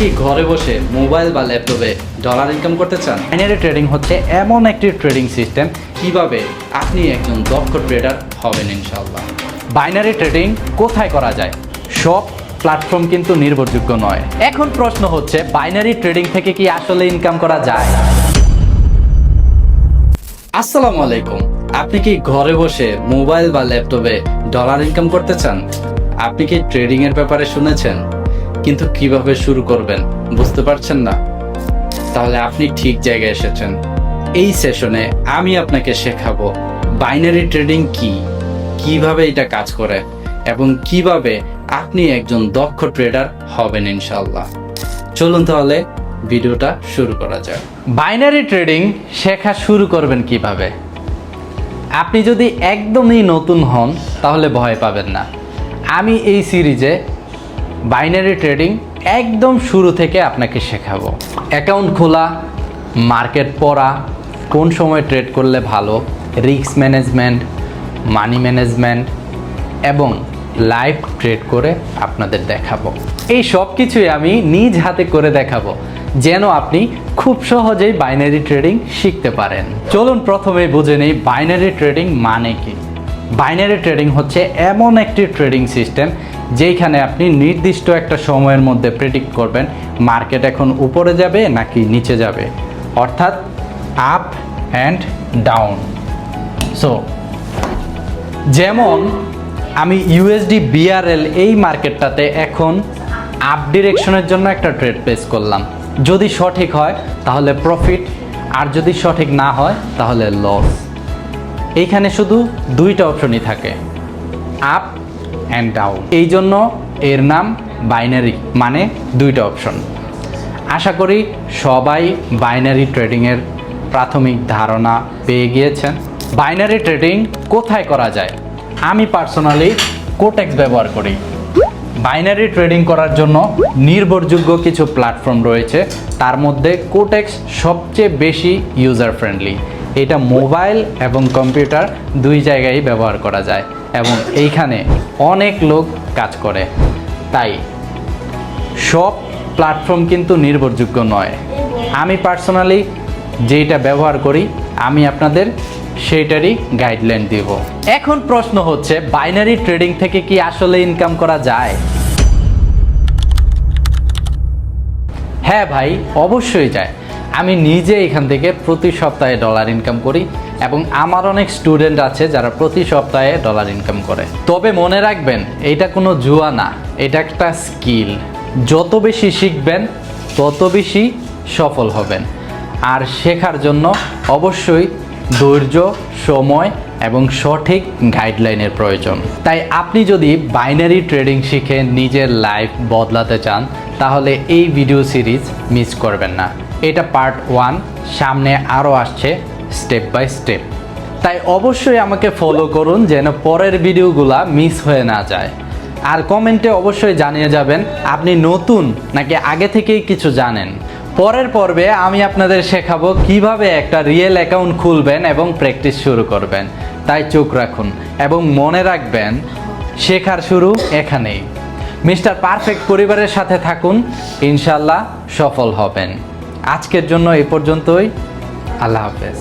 কি ঘরে বসে মোবাইল বা ল্যাপটপে ডলার ইনকাম করতে চান? বাইনারি ট্রেডিং হচ্ছে এমন একটি ট্রেডিং সিস্টেম কীভাবে আপনি একজন দক্ষ ট্রেডার হবেন ইনশাল্লাহ বাইনারি ট্রেডিং কোথায় করা যায়? সব প্ল্যাটফর্ম কিন্তু নির্ভরযোগ্য নয়। এখন প্রশ্ন হচ্ছে বাইনারি ট্রেডিং থেকে কি আসলে ইনকাম করা যায়? আসসালামু আলাইকুম। আপনি কি ঘরে বসে মোবাইল বা ল্যাপটপে ডলার ইনকাম করতে চান? আপনি কি ট্রেডিং এর ব্যাপারে শুনেছেন? কিন্তু কীভাবে শুরু করবেন, বুঝতে পারছেন না? তাহলে আপনি ঠিক জায়গায় এসেছেন। এই সেশনে আমি আপনাকে শেখাবো বাইনারি ট্রেডিং কি, কীভাবে এটা কাজ করে এবং কীভাবে আপনি একজন দক্ষ ট্রেডার হবেন ইনশাল্লাহ চলুন তাহলে ভিডিওটা শুরু করা যাক। বাইনারি ট্রেডিং শেখা শুরু করবেন কীভাবে? আপনি যদি একদমই নতুন হন, তাহলে ভয় পাবেন না। আমি এই সিরিজে বাইনারি ট্রেডিং একদম শুরু থেকে আপনাকে শেখাবো। অ্যাকাউন্ট খোলা, মার্কেট পড়া, কোন সময় ট্রেড করলে ভালো, রিস্ক ম্যানেজমেন্ট, মানি ম্যানেজমেন্ট, এবং লাইভ ট্রেড করে আপনাদের দেখাবো। এই সব কিছুই আমি নিজ হাতে করে দেখাবো, যেন আপনি খুব সহজেই বাইনারি ট্রেডিং শিখতে পারেন। চলুন প্রথমে বুঝে নেই বাইনারি ট্রেডিং মানে কি। বাইনারি ট্রেডিং হচ্ছে এমন একটি ট্রেডিং সিস্টেম যেখানে আপনি নির্দিষ্ট একটা সময়ের মধ্যে প্রেডিক্ট করবেন মার্কেট এখন উপরে যাবে নাকি নিচে যাবে? অর্থাৎ আপ অ্যান্ড ডাউন সো যেমন আমি ইউএসডি বিআরএল এই মার্কেটটাতে এখন আপ ডিরেকশনের জন্য একটা ট্রেড প্লেস করলাম। যদি সঠিক হয়, তাহলে প্রফিট আর যদি সঠিক না হয়, তাহলে লস এইখানে শুধু দুইটা অপশনই থাকে। আপ অ্যান্ড ডাউন এই জন্য এর নাম বাইনারি মানে দুইটা অপশন আশা করি সবাই বাইনারি ট্রেডিংয়ের প্রাথমিক ধারণা পেয়ে গিয়েছেন। বাইনারি ট্রেডিং কোথায় করা যায়? আমি পার্সোনালি কোটেক্স ব্যবহার করি। বাইনারি ট্রেডিং করার জন্য নির্ভরযোগ্য কিছু প্ল্যাটফর্ম রয়েছে। তার মধ্যে কোটেক্স সবচেয়ে বেশি ইউজার ফ্রেন্ডলি এটা মোবাইল এবং কম্পিউটার দুই জায়গায় ব্যবহার করা যায় এবং এইখানে অনেক লোক কাজ করে। তাই সব প্ল্যাটফর্ম কিন্তু নির্ভরযোগ্য নয়। আমি পার্সোনালি যেটা ব্যবহার করি, আমি আপনাদের সেইটারই গাইডলাইন দিব। এখন প্রশ্ন হচ্ছে বাইনারি ট্রেডিং থেকে কি আসলে ইনকাম করা যায়? হ্যাঁ ভাই, অবশ্যই যায়। আমি নিজে এখান থেকে প্রতি সপ্তাহে ডলার ইনকাম করি এবং আমার অনেক স্টুডেন্ট আছে যারা প্রতি সপ্তাহে ডলার ইনকাম করে। তবে মনে রাখবেন, এটা কোনো জুয়া না, এটা একটা স্কিল যত বেশি শিখবেন, তত বেশি সফল হবেন। আর শেখার জন্য অবশ্যই ধৈর্য, সময় এবং সঠিক গাইডলাইনের প্রয়োজন। তাই আপনি যদি বাইনারি ট্রেডিং শিখে নিজের লাইফ বদলাতে চান, তাহলে এই ভিডিও সিরিজ মিস করবেন না। এটা পার্ট ওয়ান সামনে আরও আসছে স্টেপ বাই স্টেপ তাই অবশ্যই আমাকে ফলো করুন যেন পরের ভিডিওগুলা মিস হয়ে না যায়। আর কমেন্টে অবশ্যই জানিয়ে যাবেন, আপনি নতুন নাকি আগে থেকেই কিছু জানেন? পরের পর্বে আমি আপনাদের শেখাবো কীভাবে একটা রিয়েল অ্যাকাউন্ট খুলবেন এবং প্র্যাকটিস শুরু করবেন। তাই চোখ রাখুন এবং মনে রাখবেন, শেখার শুরু এখানেই। মিস্টার পারফেক্ট পরিবারের সাথে থাকুন ইনশাল্লাহ সফল হবেন। আজকের জন্য এ পর্যন্তই। আল্লাহ হাফেজ।